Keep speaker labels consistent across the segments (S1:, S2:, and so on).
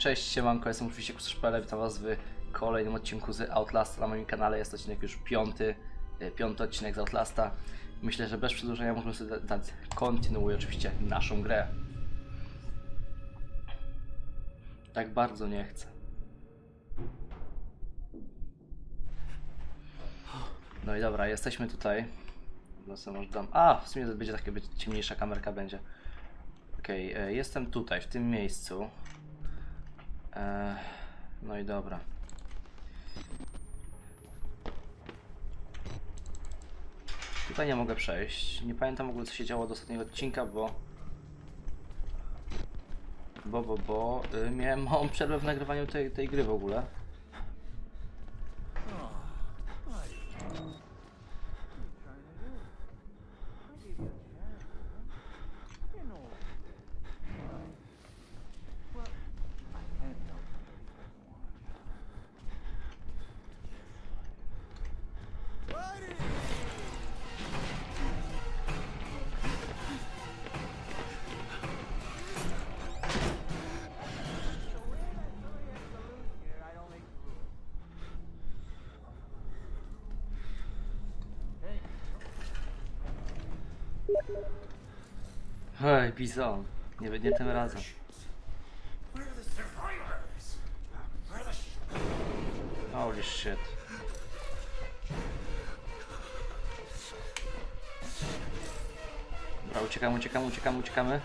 S1: Cześć, siemanko, jestem oczywiście Kuszyszpele, witam was w kolejnym odcinku z Outlasta na moim kanale. Jest odcinek już piąty, e, piąty odcinek z Outlasta. Myślę, że bez przedłużenia możemy sobie da- dać, kontynuuję oczywiście naszą grę. Tak bardzo nie chcę. No i dobra, jesteśmy tutaj. No co może dam. A, w sumie będzie być ciemniejsza kamerka będzie. Okej, e, jestem tutaj, w tym miejscu. E, no i dobra. Tutaj nie mogę przejść. Nie pamiętam w ogóle co się działo do ostatniego odcinka, bo... Bo, bo, bo... Y, miałem małą przerwę w nagrywaniu tej, tej gry w ogóle. Hej, Bizon. Nie, nie tym razem. Holy shit. Dobra, uciekamy, uciekamy, uciekamy, uciekamy.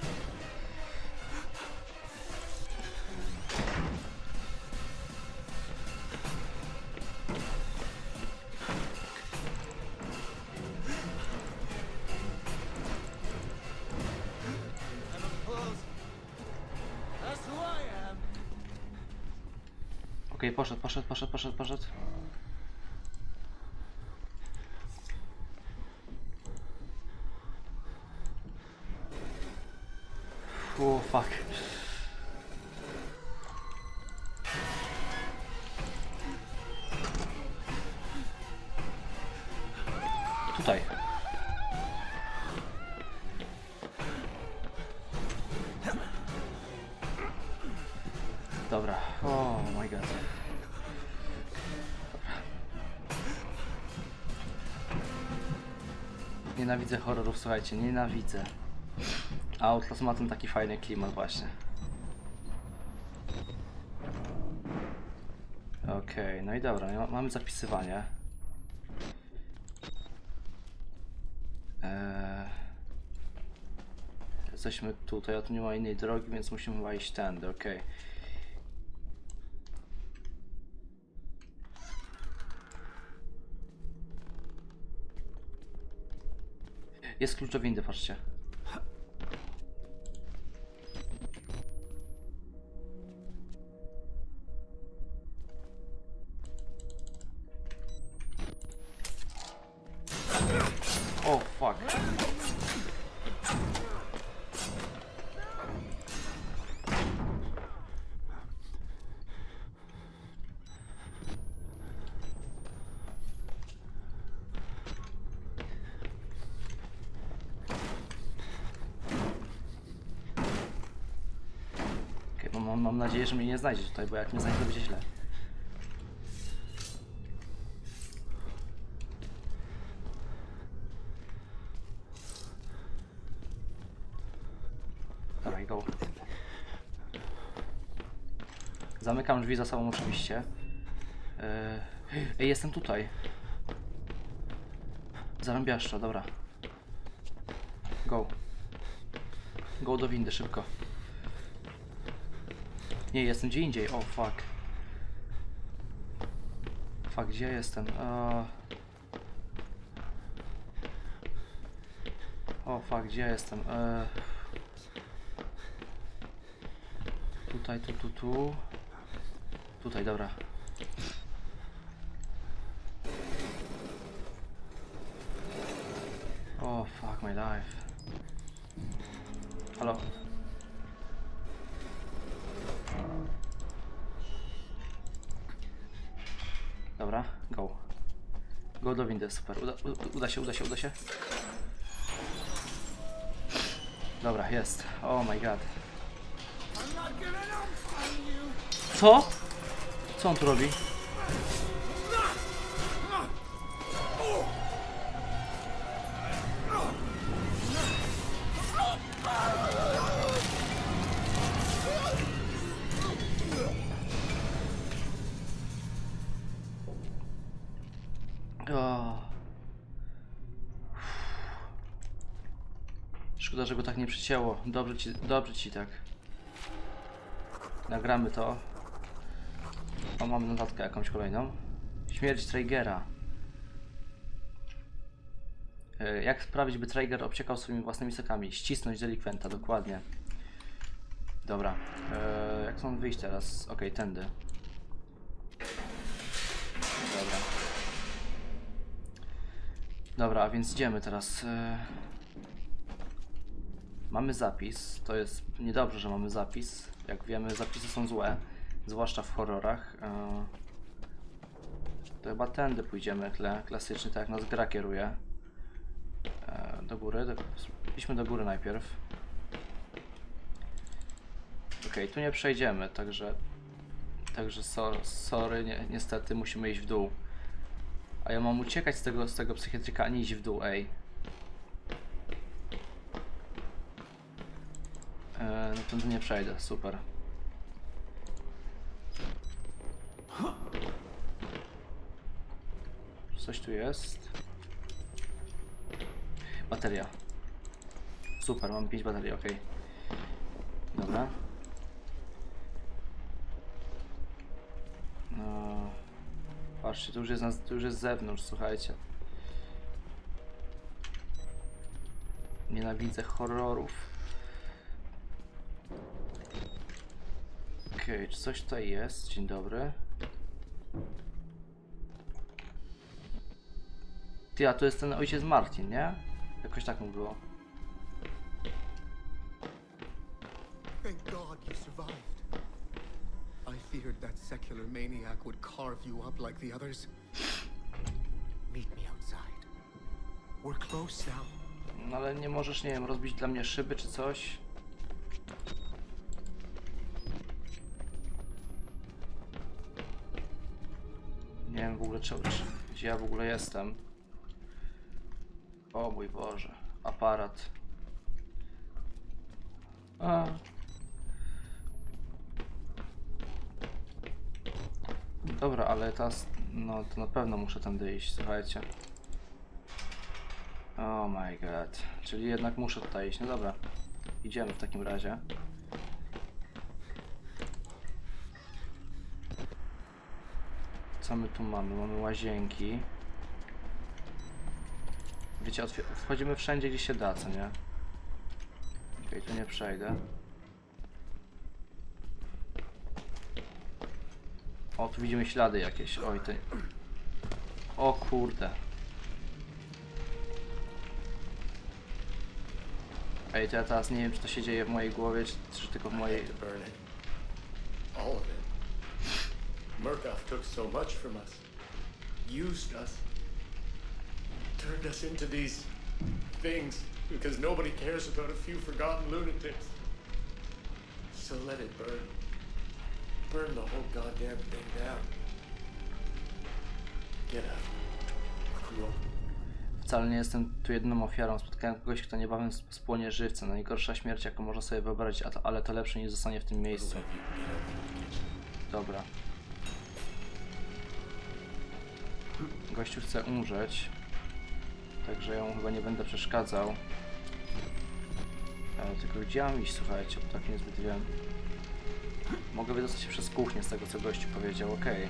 S1: Poszedł, poszedł, poszedł, poszedł, poszedł. O, fuck. Tutaj. Nienawidzę horrorów, słuchajcie, nienawidzę. A Outlast ma ten taki fajny klimat właśnie. Okej, no i dobra, ma- mamy zapisywanie. Eee, jesteśmy tutaj, a tu nie ma innej drogi, więc musimy chyba iść tędy, okej. Jest klucz do windy, patrzcie. Nadzieję, że mnie nie znajdzie tutaj, bo jak mnie znajdzie, to będzie źle. Dawaj, go. Zamykam drzwi za sobą oczywiście. Eee, Ej, jestem tutaj. Zarąbiaszczo, dobra. Go. Go do windy, szybko. Nie, jestem gdzie indziej. O, fuck. Fuck, gdzie jestem? Eee... O, fuck, gdzie jestem? Eee... Tutaj, tu, tu, tu. Tutaj, dobra. O, fuck my life. Halo? Dobra, go. Go do super. Uda, u- uda się, uda się, uda się. Dobra, jest. Oh my god. Co? Co on tu robi? Szkoda, że go tak nie przycięło. Dobrze ci, dobrze ci tak. Nagramy to. O, mamy notatkę jakąś kolejną. Śmierć Traegera. E, Jak sprawić, by Traeger obciekał swoimi własnymi sokami? Ścisnąć delikwenta, dokładnie. Dobra. E, jak stąd wyjść teraz? Okej, tędy. Dobra. Dobra, a więc idziemy teraz. e. Mamy zapis. To jest niedobrze, że mamy zapis. Jak wiemy, zapisy są złe, zwłaszcza w horrorach. E, To chyba tędy pójdziemy, kle, klasycznie, tak jak nas gra kieruje. E, Do góry. Do, idźmy do góry najpierw. Okej, tu nie przejdziemy, także. Także so, sorry, nie, niestety musimy iść w dół. A ja mam uciekać z tego, z tego psychiatryka, nie iść w dół, ej. No to nie przejdę, super. Coś tu jest. Bateria. Super, mam 5 baterii, ok. Dobra. No. Patrzcie, tu już jest, nas, tu już jest zewnątrz, słuchajcie. Nienawidzę horrorów. Okej, czy coś tutaj jest? Dzień dobry. Ty, a to jest ten ojciec Martin, nie? Jakoś tak mu było.
S2: Thank God you survived. I feared that secular maniac would carve you up like the others. Meet me outside. We're close now.
S1: No ale nie możesz, nie wiem, rozbić dla mnie szyby czy coś? Nie wiem w ogóle czy, czy, gdzie ja w ogóle jestem. O mój Boże, aparat. A. Dobra, ale teraz, no to na pewno muszę tędy iść, słuchajcie. Oh my god. Czyli jednak muszę tutaj iść. No dobra. Idziemy w takim razie. Co my tu mamy? Mamy łazienki. Wiecie, wchodzimy wszędzie, gdzie się da, co nie? Okej, tu nie przejdę. O, tu widzimy ślady jakieś. Oj, ty. O kurde. Ej, to ja teraz nie wiem, czy to się dzieje w mojej głowie, czy, czy tylko w mojej...
S3: Murkoff took so much from us. Used us. Turned us into these things because nobody cares about a few forgotten lunatics. So let it burn. Burn the whole goddamn thing down. Get up. Cruel.
S1: Wcale nie jestem tu jedną ofiarą. Spotkałem kogoś, kto niebawem sp- spłonie żywcem. Najgorsza śmierć, jaką można sobie wyobrazić, ale to lepsze niż zostanie w tym miejscu. Dobra. Gościu chce umrzeć. Także mu chyba nie będę przeszkadzał. E, tylko gdzie iść, słuchajcie, bo tak niezbyt wiem. Mogę wydostać się przez kuchnię z tego, co gościu powiedział, okej.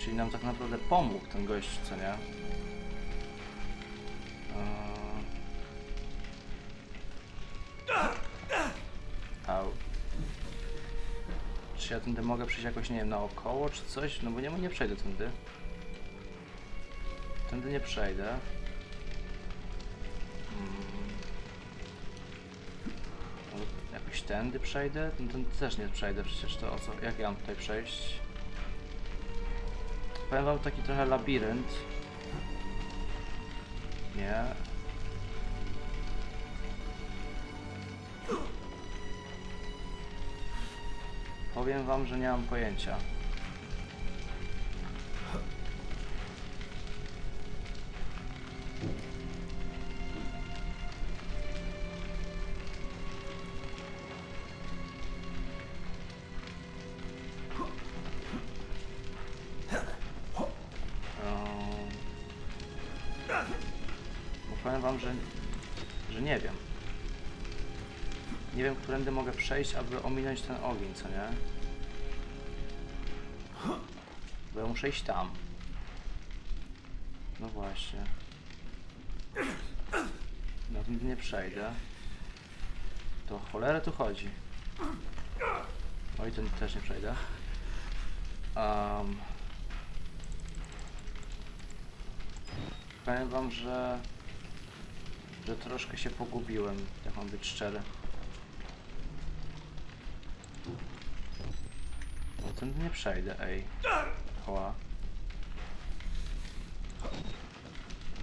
S1: Czyli nam tak naprawdę pomógł ten gość, co nie? Mogę przejść jakoś, nie wiem, naokoło czy coś? No bo nie, nie przejdę tędy. Tędy nie przejdę. Mm. Może jakoś tędy przejdę? Ten, ten też nie przejdę przecież to o co? Jak ja mam tutaj przejść? Powiem wam taki trochę labirynt. Nie. Powiem wam, że nie mam pojęcia. Przejść, aby ominąć ten ogień, co nie? Bo ja muszę iść tam. No właśnie. No nie przejdę. To cholerę tu chodzi. Oj, ten też nie przejdę. Um, powiem wam, że że troszkę się pogubiłem, jak mam być szczery. Ten nie przejdę, ej. Oła.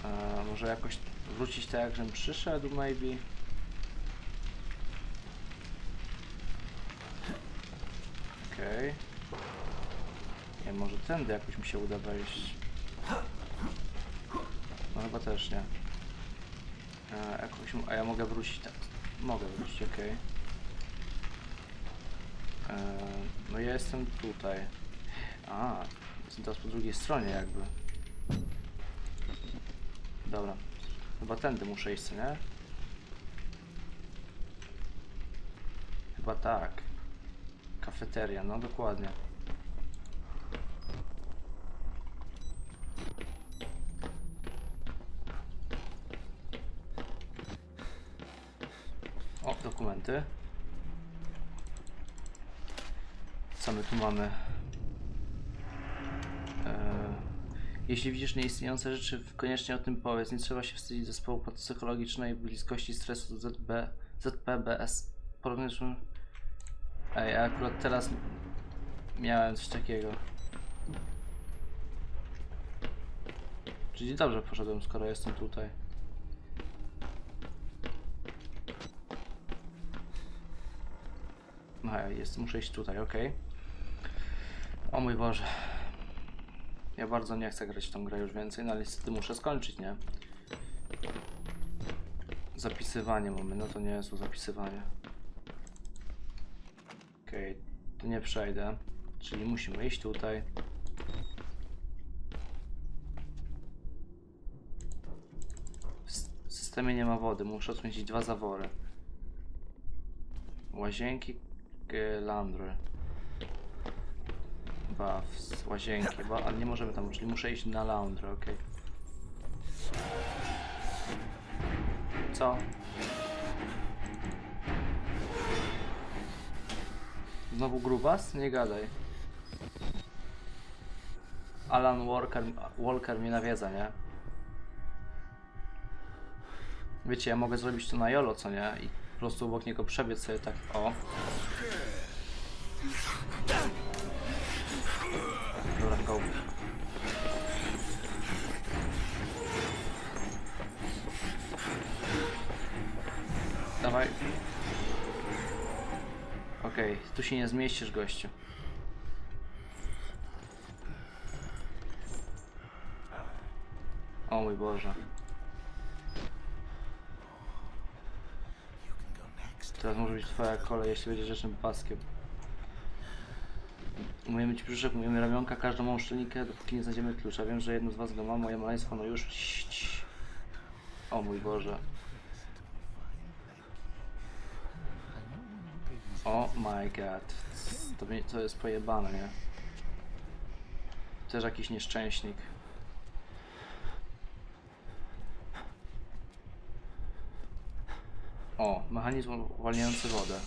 S1: E, może jakoś wrócić tak, jak przyszedł, maybe. Okej. Nie, może tędy jakoś mi się uda wejść. No chyba też nie. E, jakoś, a ja mogę wrócić tak. Mogę wrócić, okej. E, No ja jestem tutaj. A, jestem teraz po drugiej stronie jakby. Dobra. Chyba tędy muszę iść, nie? Chyba tak. Kafeteria, no dokładnie. O, dokumenty. Co my tu mamy? Eee, jeśli widzisz nieistniejące rzeczy, koniecznie o tym powiedz. Nie trzeba się wstydzić zespołu psychologicznej bliskości stresu ZB, ZPBS. Porównując... Ej, ja akurat teraz miałem coś takiego. Czyli dobrze poszedłem, skoro jestem tutaj. No jest, muszę iść tutaj, ok. O mój Boże. Ja bardzo nie chcę grać w tą grę już więcej, no ale niestety muszę skończyć, nie? Zapisywanie mamy, no to nie jest zapisywanie. Okej, tu nie przejdę. Czyli musimy iść tutaj. W systemie nie ma wody, muszę odkręcić dwa zawory. Łazienki, g- landry. Baths, łazienki, ba ale nie możemy tam, czyli muszę iść na laundry, okej. Co? Znowu grubas? Nie gadaj. Alan Walker, Walker mnie nawiedza, nie? Wiecie, ja mogę zrobić to na jolo, co nie? I po prostu obok niego przebiec sobie tak, o. tu się nie zmieścisz, gościu. O mój Boże. Teraz może być twoja kolej, jeśli będziesz rzecznym paskiem. Umiemy ci brzuszek, umiemy ramionka, każdą małą szczelnikę, dopóki nie znajdziemy klucza. Wiem, że jedno z was go ma, moje maleństwo, no już. O mój Boże. O my god. To, to jest pojebane, nie? Też jakiś nieszczęśnik. O, mechanizm uwalniający wodę.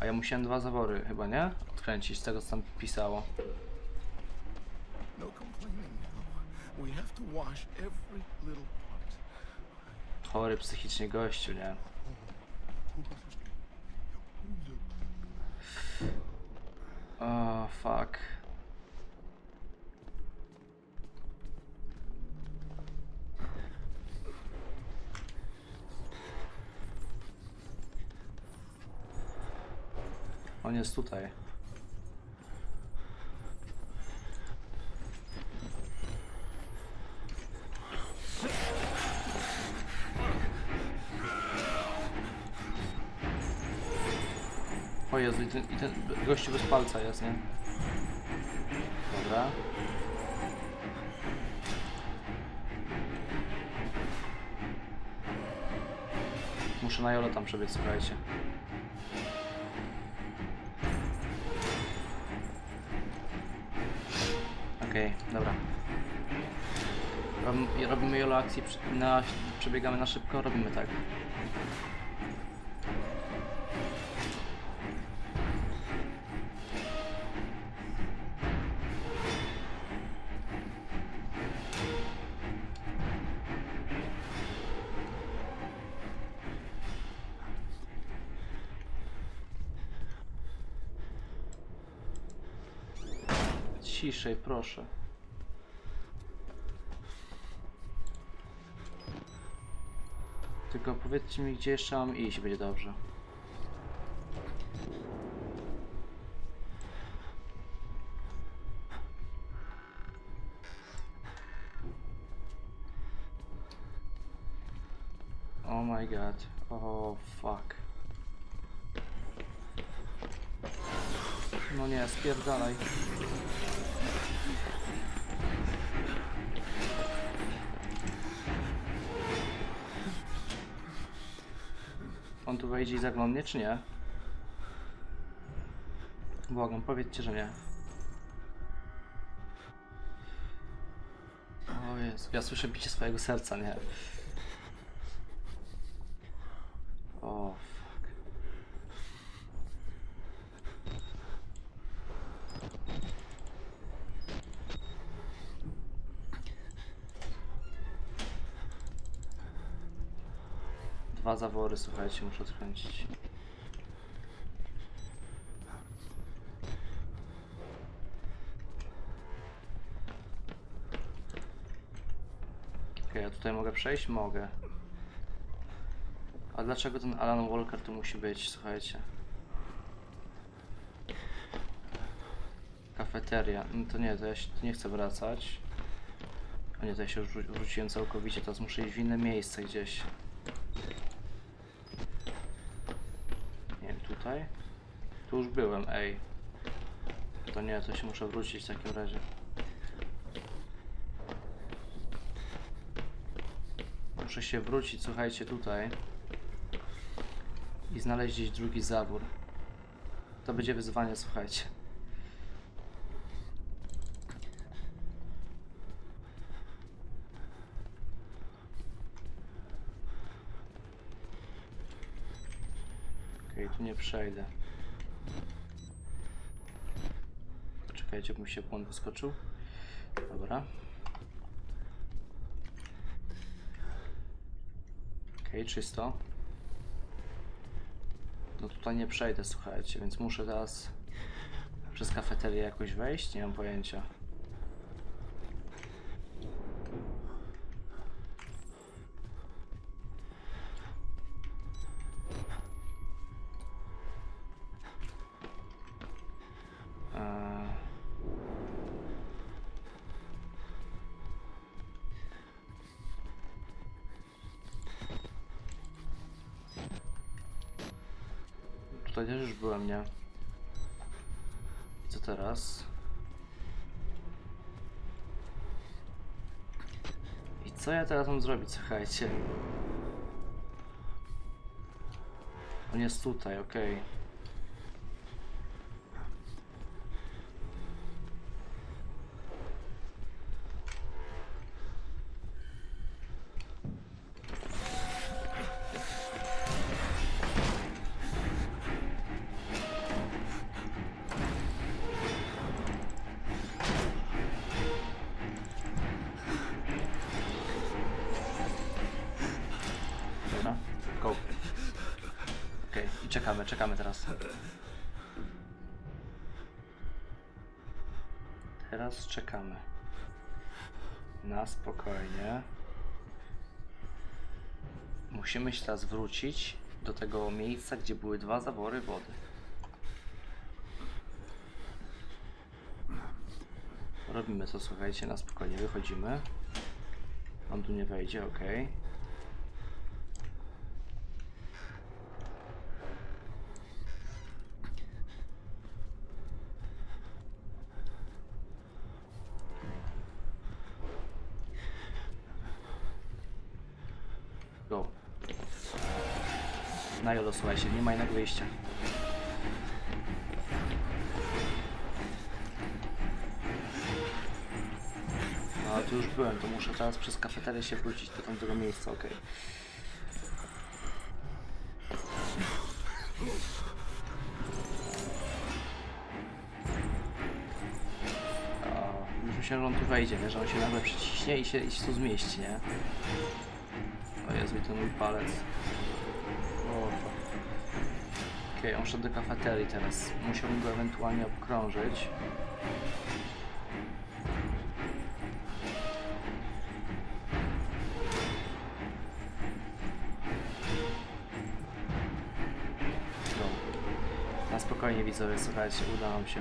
S1: A ja musiałem dwa zawory chyba, nie? Odkręcić z tego, co tam pisało.
S2: No.
S1: Chory psychicznie gościu, nie? O, fuck. On jest tutaj. Jezu, i ten, i ten gościu bez palca jest, nie? Dobra. Muszę na Jolo tam przebiec, słuchajcie. Okej, dobra. Robimy, Jolo akcji, na, przebiegamy na szybko, robimy tak. Ciszej, proszę. Tylko powiedzcie mi, gdzie jeszcze mam iść, będzie dobrze. Oh my god. Oh fuck. No nie, spierdalaj. On tu wejdzie i zaglądnie, czy nie? Błagam, powiedzcie, że nie. O Jezu, ja słyszę bicie swojego serca, nie? O, fuck. Dwa zawory, słuchajcie, muszę odkręcić. Okej, ja tutaj mogę przejść? Mogę. A dlaczego ten Alan Walker tu musi być, słuchajcie? Kafeteria. No to nie, to ja się tu nie chcę wracać. A nie, to ja się już wró- wróciłem całkowicie, teraz muszę iść w inne miejsce gdzieś. Nie wiem, tutaj? Tu już byłem, ej. To nie, to się muszę wrócić w takim razie. Muszę się wrócić, słuchajcie, tutaj. I znaleźć gdzieś drugi zawór. To będzie wyzwanie, słuchajcie. Okej, tu nie przejdę. Czekajcie, by mi się błąd wyskoczył. Dobra. Okej, czysto. No tutaj nie przejdę, słuchajcie, więc muszę teraz przez kafeterię jakoś wejść? Nie mam pojęcia. Eee... Też już byłem, nie? Co teraz? I co ja teraz mam zrobić, słuchajcie? On jest tutaj, okej. Dobra, Czekamy, czekamy teraz. Teraz czekamy. Na spokojnie. Musimy się teraz wrócić do tego miejsca, gdzie były dwa zawory wody. Robimy to, słuchajcie, na spokojnie wychodzimy. On tu nie wejdzie, okej. Okay. Na jodo, słuchajcie, nie ma innego wyjścia. No, ale tu już byłem, to muszę teraz przez kafeterię się wrócić do tamtego miejsca, okej. Już myślałem, że on tu wejdzie, nie? że on się nagle przyciśnie i się, i się tu zmieści, nie? O Jezu, ten mój palec. Okej, on szedł do kafeterii teraz. Musiałbym go ewentualnie obkrążyć. No. Na spokojnie widzowie, słuchajcie, uda nam się.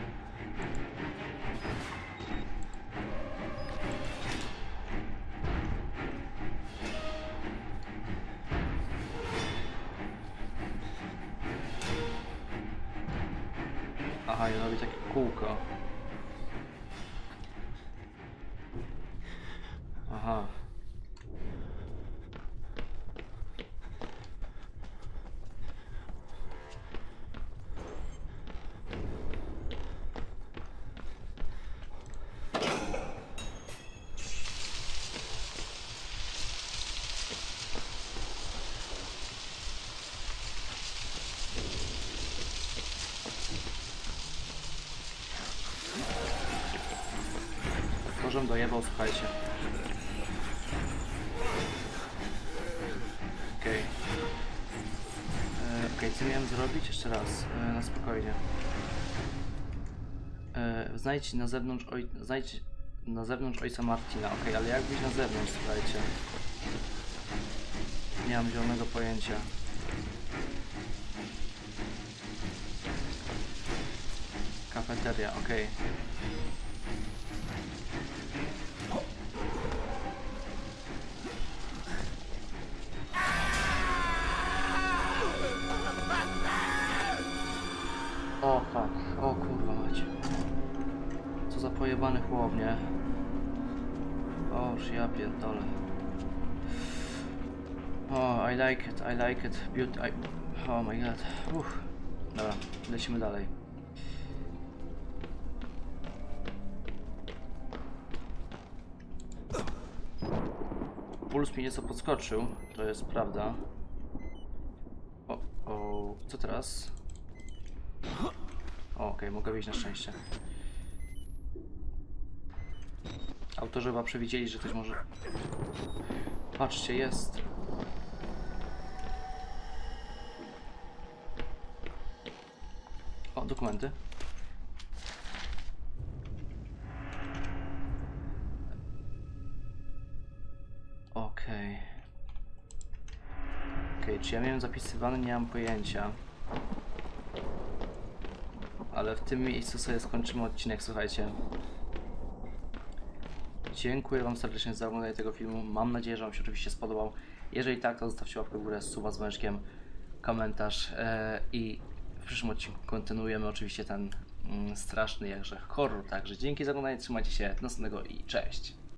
S1: Możem dojebał, słuchajcie. Okej. Okay. Okej, co miałem zrobić? Jeszcze raz, e, na spokojnie. E, znajdź na zewnątrz oj... Znajdź na zewnątrz ojca Martina. Okej, ale jak być na zewnątrz, słuchajcie? Nie mam zielonego pojęcia. Kafeteria, okej. O Co za pojebany chłownie. Oż ja pierdolę. O, I like it, I like it. Beauty, I... Oh my god. Uff. Dobra, lecimy dalej. Puls mi nieco podskoczył, to jest prawda. O, o, co teraz? Okej, mogę wyjść na szczęście. Autorzy chyba przewidzieli, że coś może... Patrzcie, jest. O, dokumenty. Okej. Okej, czy ja miałem zapisywane? Nie mam pojęcia. Ale w tym miejscu sobie skończymy odcinek, słuchajcie. Dziękuję Wam serdecznie za oglądanie tego filmu. Mam nadzieję, że Wam się oczywiście spodobał. Jeżeli tak, to zostawcie łapkę w górę, suba z mężkiem, komentarz e, i w przyszłym odcinku kontynuujemy oczywiście ten mm, straszny jakże horror. Także dzięki za oglądanie, trzymajcie się, do następnego i cześć.